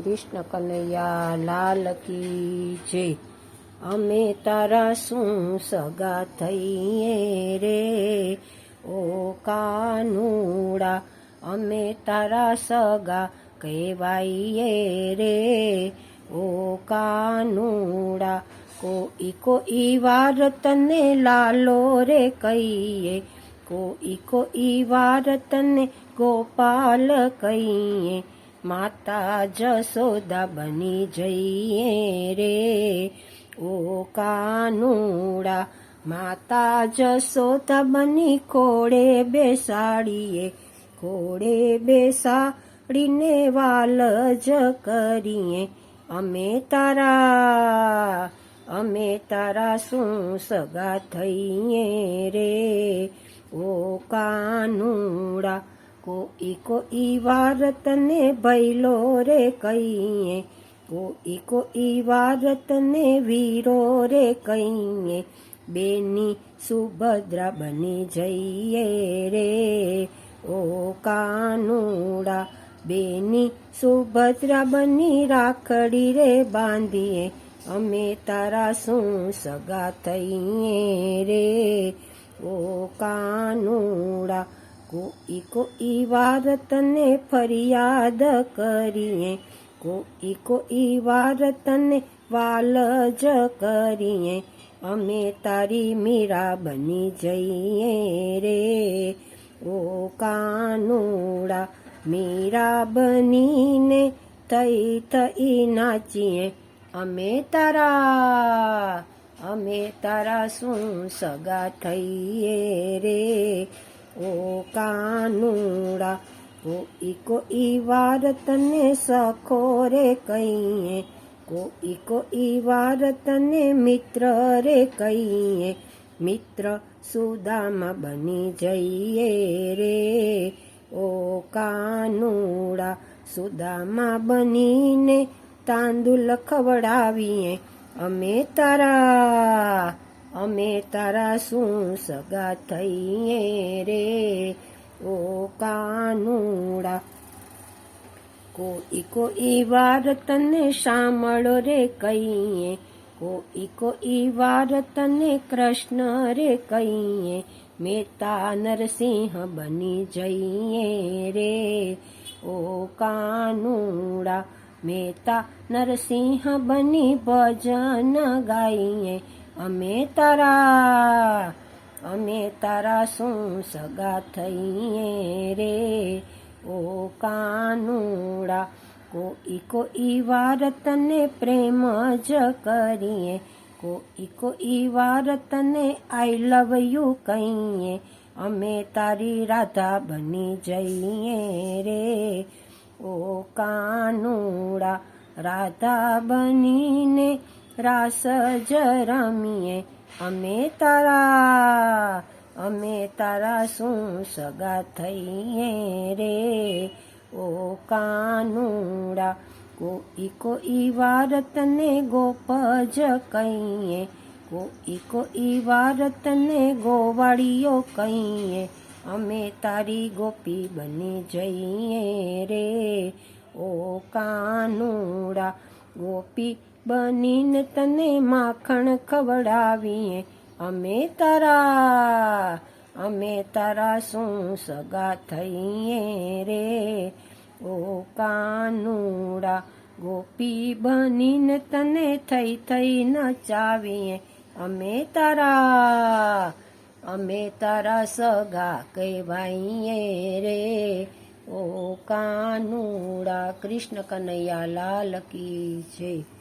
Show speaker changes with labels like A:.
A: કૃષ્ણ કનૈયા લાલ કી જય. અમે તારા શું સગા થઈએ રે? ઓ કાનુડા, અમે તારા સગા કહેવાઈએ રે? ઓ કાનુડા, કોઈ કોઈ વાર તને લાલો રે કહીએ? કોઈ કોઈ વાર તને ગોપાલ કહીએ? માતા જસોદા બની જઈએ રે. ઓ કાનુડા, માતા જસોદા બની ખોડે બેસાડીએ કોડે બેસાડીને વાલ જ કરીએ. અમે તારા અમે તારા શું સગા થઈએ રે? ઓ કાનુડા કોઈ કોઈ વાર તને ભૈલો રે કહીએ કોઈ કોઈ વાર તને વીરો રે કહીએ બેની સુભદ્રા બની જઈએ રે ઓ કાનુડા બેની સુભદ્રા બની રાખડી રે બાંધીએ અમે તારા શું સગા થઈએ રે ઓ કાનુડા કોઈ કોઈ વાર તને ફરિયાદ કરીએ કોઈ કોઈ વાર તને વાલ જ કરીએ અમે તારી મીરા બની જઈએ રે ઓ કાનુડા મીરા બનીને થઈ થઈ નાચીએ અમે તારા અમે તારા શું સગા થઈએ રે કાનુડા કોઈ કોઈ વાર તને સખો રે કહીએ, કોઈ કોઈ વાર તને મિત્ર રે કહીએ, મિત્ર સુદામાં બની જઈએ રે. ઓ કાનુડા સુદામાં બનીને તાંદુલ ખવડાવીએ, અમે તારા અમે તારા શું સગા થઈએ રે? ઓ કાનુડા, કોઈ કોઈ વાર તને સાંભળો રે કહીએ? કોઈ કોઈ વાર તને કૃષ્ણ રે કહીએ? મેતા નરસિંહ બની જઈએ રે. ઓ કાનુડા મેતા નરસિંહ બની ભજન ગાઈએ. અમે તારા અમે તારા શું સગા થઈએ રે? ઓ કાનુડા, કોઈ કોઈ વાર તને પ્રેમ જ કરીએ. કોઈ કોઈ વાર તને આઈ લવ યુ કહીએ. અમે તારી રાધા બની જઈએ રે. ઓ કાનુડા, રાધા બનીને રાસ જ રમીએ અમે તારા અમે તારા શું સગા થઈએ રે? ઓ કાનુડા, કોઈ કોઈ વાર તને ગોપ જ કહીએ, કોઈ કોઈ વાર તને ગોવાળીઓ કહીએ, અમે તારી ગોપી બની જઈએ રે? ઓ કાનુડા, ગોપી બનીને તને માખણ ખવડાવીએ. અમે તારા અમે તારા શું સગા થઈએ રે? ઓ કાનુડા, ગોપી બનીને તને થઈ થઈ નચાવીએ. અમે તારા અમે તારા સગા કહેવાઈએ રે. ઓ કાનુડા, કૃષ્ણ કનૈયા લાલ કી જય.